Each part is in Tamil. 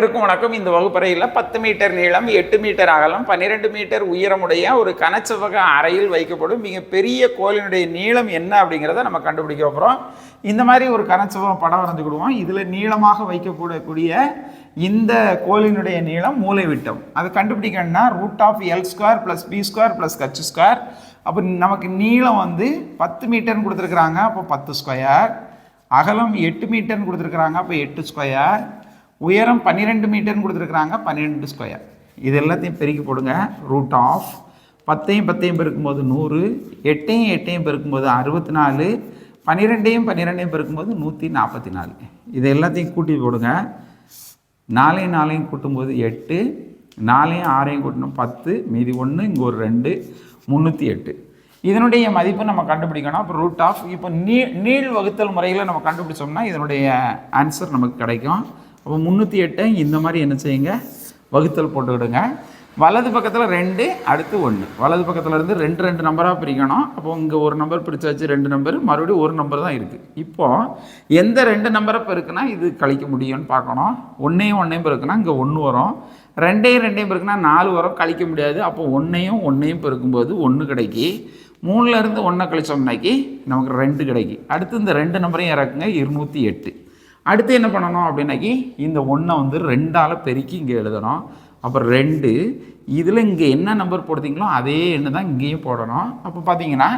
அனைவருக்கும் வணக்கம். இந்த வகுப்பறையில் பத்து மீட்டர் நீளம் எட்டு மீட்டர் அகலம் பன்னிரெண்டு மீட்டர் உயரமுடைய ஒரு கனச்சவக அறையில் வைக்கப்படும் மிக பெரிய கோலினுடைய நீளம் என்ன அப்படிங்கிறத நம்ம கண்டுபிடிக்க போகிறோம் இந்த மாதிரி ஒரு கனச்செவ்வகம் படம் வரைஞ்சுக்கிடுவோம் இதில் நீளமாக வைக்கக்கூடக்கூடிய இந்த கோலினுடைய நீளம் மூளை விட்டம். அது கண்டுபிடிக்கணும்னா root of L square plus B square plus H square அப்போ நமக்கு நீளம் வந்து பத்து மீட்டர்னு கொடுத்துருக்குறாங்க அப்போ பத்து ஸ்கொயர் அகலம் எட்டு மீட்டர்னு கொடுத்துருக்குறாங்க அப்போ எட்டு ஸ்கொயர் உயரம் பன்னிரெண்டு மீட்டர்னு கொடுத்துருக்குறாங்க பன்னிரெண்டு ஸ்கொயர் இது எல்லாத்தையும் பெருக்கி போடுங்க. ரூட் ஆஃப் பத்தையும் பத்தையும் பெருக்கும்போது நூறு எட்டையும் எட்டையும் பெருக்கும்போது அறுபத்தி நாலு பன்னிரெண்டையும் பன்னிரெண்டையும் பெருக்கும்போது நூற்றி நாற்பத்தி நாலு இது எல்லாத்தையும் கூட்டி போடுங்க. நாலையும் நாலையும் கூட்டும்போது எட்டு நாலையும் ஆறையும் கூட்டணும் பத்து மீதி ஒன்று இங்கே ஒரு ரெண்டு முந்நூற்றி எட்டு. இதனுடைய மதிப்பு நம்ம கண்டுபிடிக்கணும். அப்போ ரூட் ஆஃப் இப்போ நீ நீள் வகுத்தல் முறையில் நம்ம கண்டுபிடிச்சோம்னா இதனுடைய ஆன்சர் நமக்கு கிடைக்கும். அப்போ முந்நூற்றி எட்டை இந்த மாதிரி என்ன செய்யுங்க? வகுத்தல் போட்டுக்கிடுங்க. வலது பக்கத்தில் ரெண்டு அடுத்து ஒன்று வலது பக்கத்தில் இருந்து ரெண்டு ரெண்டு நம்பராக பிரிக்கணும். அப்போ இங்கே ஒரு நம்பர் பிரிச்சாச்சு ரெண்டு நம்பர் மறுபடியும் ஒரு நம்பர் தான் இருக்குது இப்போது எந்த ரெண்டு நம்பரை பெருக்குனா இது கழிக்க முடியும்னு பார்க்கணும். ஒன்றையும் ஒன்றையும் பெருக்குனா இங்கே ஒன்று வரும். ரெண்டையும் ரெண்டையும் பெருக்குனா நாலு வரும் கழிக்க முடியாது. அப்போ ஒன்றையும் ஒன்றையும் பெருக்கும்போது ஒன்று கிடைக்கி மூணுலேருந்து ஒன்றை கழிச்சோம்னாக்கி நமக்கு ரெண்டு கிடைக்கி. அடுத்து இந்த ரெண்டு நம்பரையும் இறக்குங்க இருநூற்றி எட்டு. அடுத்து என்ன பண்ணணும் அப்படின்னாக்கி இந்த ஒன்றை வந்து ரெண்டால் பெருக்கி இங்கே எழுதணும். அப்புறம் ரெண்டு இதில் இங்கே என்ன நம்பர் போடுறீங்களோ அதே எண்ணு தான் இங்கேயும் போடணும். அப்போ பார்த்தீங்கன்னா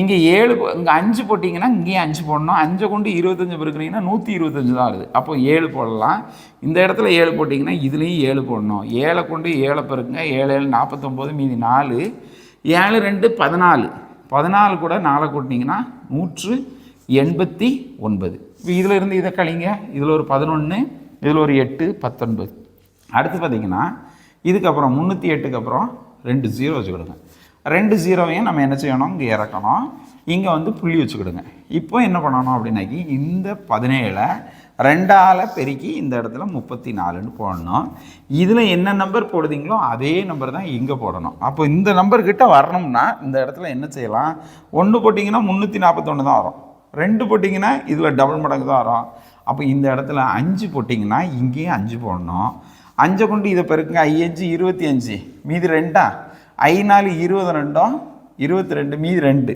இங்கே ஏழு இங்கே அஞ்சு போட்டிங்கன்னா இங்கேயும் அஞ்சு போடணும். அஞ்சை கொண்டு இருபத்தஞ்சு பெருக்குறீங்கன்னா நூற்றி இருபத்தஞ்சு தான் ஆகுது. அப்போ ஏழு போடலாம். இந்த இடத்துல ஏழு போட்டிங்கன்னா இதுலேயும் ஏழு போடணும். ஏழை கொண்டு ஏழை பெருக்குங்க. ஏழு ஏழு நாற்பத்தொம்போது மீதி நாலு. ஏழு ரெண்டு பதினாலு. பதினாலு கூட நாலை கூட்டினீங்கன்னா நூற்று எண்பத்தி ஒன்பது. இப்போ இதில் இருந்து இதை கழிங்க. இதில் ஒரு பதினொன்று இதில் ஒரு எட்டு பத்தொன்பது. அடுத்து பார்த்தீங்கன்னா இதுக்கப்புறம் முந்நூற்றி எட்டுக்கு அப்புறம் ரெண்டு ஜீரோ வச்சுக்கிடுங்க. ரெண்டு ஜீரோவையும் நம்ம என்ன செய்யணும்? இங்கே இறக்கணும். இங்கே வந்து புள்ளி வச்சுக்கிடுங்க. இப்போ என்ன பண்ணணும் அப்படின்னாக்கி இந்த பதினேழை ரெண்டால் பெருக்கி இந்த இடத்துல முப்பத்தி நாலுன்னு போடணும். இதில் என்ன நம்பர் போடுதீங்களோ அதே நம்பர் தான் இங்கே போடணும். அப்போ இந்த நம்பர்கிட்ட வரணும்னா இந்த இடத்துல என்ன செய்யலாம்? ஒன்று போட்டிங்கன்னா முந்நூற்றி நாற்பத்தொன்று தான் வரும். ரெண்டு போட்டிங்கன்னா இதில் டபுள் மடங்கு தான் வரும். அப்போ இந்த இடத்துல அஞ்சு போட்டிங்கன்னா இங்கேயும் அஞ்சு போடணும். அஞ்சை கொண்டு இதை பெருக்குங்க. ஐயஞ்சு இருபத்தி அஞ்சு. மீதி ரெண்டா? ஐ நாலு இருபது ரெண்டும் இருபத்தி ரெண்டு மீதி ரெண்டு.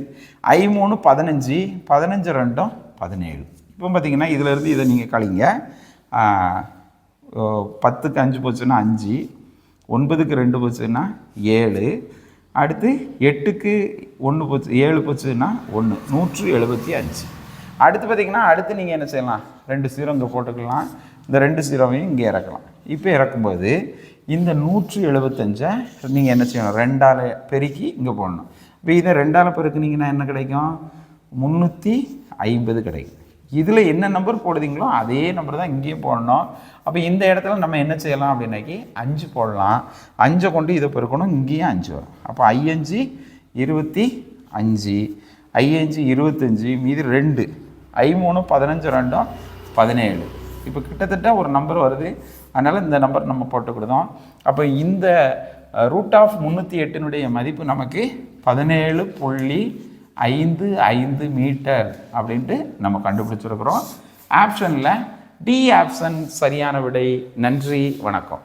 ஐ மூணு பதினஞ்சு பதினஞ்சு ரெண்டும் பதினேழு. இப்போ பார்த்தீங்கன்னா இதிலேருந்து இதை நீங்கள் கழிங்க. பத்துக்கு அஞ்சு போச்சுன்னா அஞ்சு ஒன்பதுக்கு ரெண்டு போச்சுன்னா ஏழு அடுத்து எட்டுக்கு ஒன்று போச்சு ஏழு போச்சுன்னா ஒன்று நூற்று எழுபத்தி அஞ்சு. அடுத்து பார்த்தீங்கன்னா அடுத்து நீங்கள் என்ன செய்யலாம்? ரெண்டு சீரோ இங்கே போட்டுக்கலாம். இந்த ரெண்டு சீரோவையும் இங்கே இறக்கலாம். இப்போ இறக்கும்போது இந்த நூற்று எழுபத்தஞ்சை நீங்கள் என்ன செய்யணும்? ரெண்டால் பெருக்கி இங்கே போடணும். இப்போ இதை ரெண்டால் பெருக்குனிங்கன்னா என்ன கிடைக்கும்? முந்நூற்றி ஐம்பது கிடைக்கும். இதில் என்ன நம்பர் போடுதீங்களோ அதே நம்பர் தான் இங்கேயும் போடணும். அப்போ இந்த இடத்துல நம்ம என்ன செய்யலாம் அப்படின்னாக்கி அஞ்சு போடலாம். அஞ்சை கொண்டு இதை பெருக்கணும் இங்கேயும் அஞ்சு வரும். அப்போ ஐயஞ்சு இருபத்தி அஞ்சு. ஐயஞ்சு இருபத்தஞ்சி மீதி ரெண்டு. ஐ மூணு பதினஞ்சு ரெண்டும் பதினேழு. இப்போ கிட்டத்தட்ட ஒரு நம்பர் வருது. அதனால் இந்த நம்பர் நம்ம போட்டுக்கிடுதோம் அப்போ இந்த ரூட் ஆஃப் முந்நூற்றி எட்டினுடைய மதிப்பு நமக்கு பதினேழு புள்ளி ஐந்து ஐந்து மீட்டர் அப்படின்ட்டு நம்ம கண்டுபிடிச்சிருக்கிறோம். ஆப்ஷனில் டி ஆப்ஷன் சரியான விடை. நன்றி வணக்கம்.